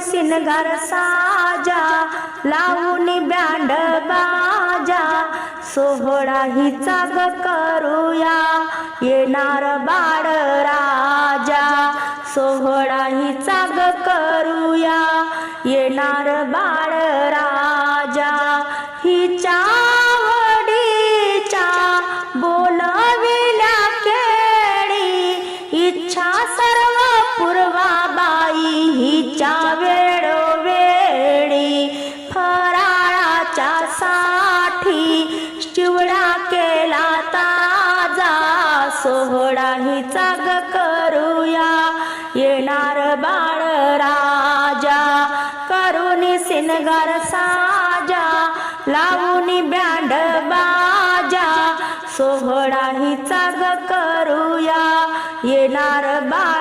सिनगार साजा लावून ब्यांड बाजा. सोहळा ही चाग करूया येणार बाळ राजा. सोहळा ही चाग करूया येणार बाळ राजा. साठी चिवडा केला ताजा सोहळा ही चाग करूया. येणार बाळ राजा करुणी सिनगार साजा लावून ब्यांड बाजा. सोहळा ही चाग करूया. येणार बाळ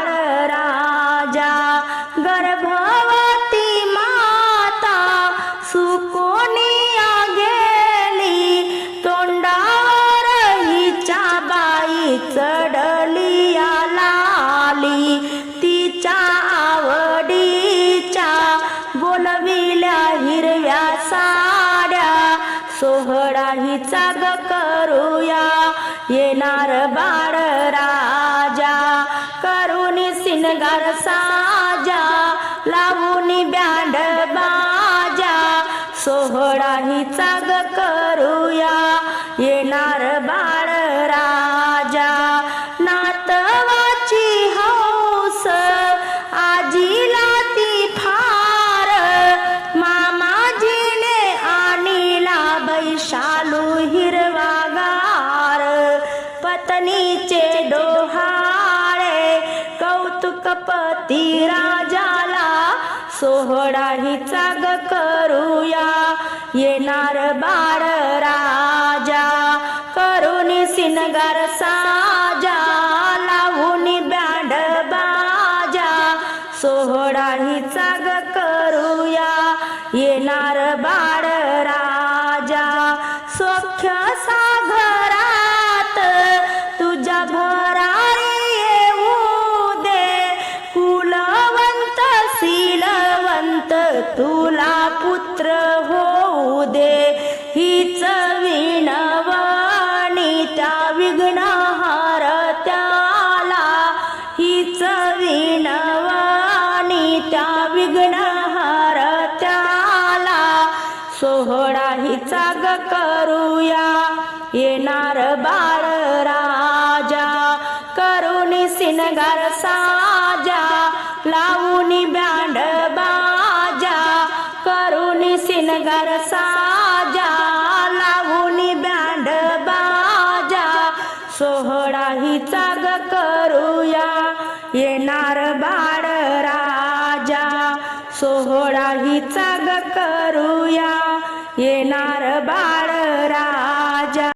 चढली लाली तिच्या आवडीच्या बोलविल्या हिरव्या साड्या. सोहळा हिचा ग करूया येणार बाळ राजा. करून सिनगार साजा लावून ब्यांड बाजा. सोहळा हिचा चाग करूया येणार बाळ हिरवागार पत्नीचे डोहाळे कौतुकपती राजाला सोहळा ही चाग करूया. येणार बाळ राजा करून सिनगार साजा लावून ब्यांड बाजा. सोहळा ही चाग करूया. येणार बाळ सौख्य सागरात तुझ्या भरारी येऊ दे. कुलवंत शीलवंत तुला पुत्र होऊ दे. हीच विणवाणी त्या विघ्नहार त्याला. हीच विणवाणी त्या विघ्नहार त्याला. सोहळा ही चाग करूया. येणार बाळ राजा. करून सिनगार साजा. लावून ब्यांड बाजा. करून सिनगार साजा. लावून ब्यांड बाजा. सोहळा ही चाग करूया. येणार बाळ राजा. सोहळाही चाग करूया. येणार बाळ राजा.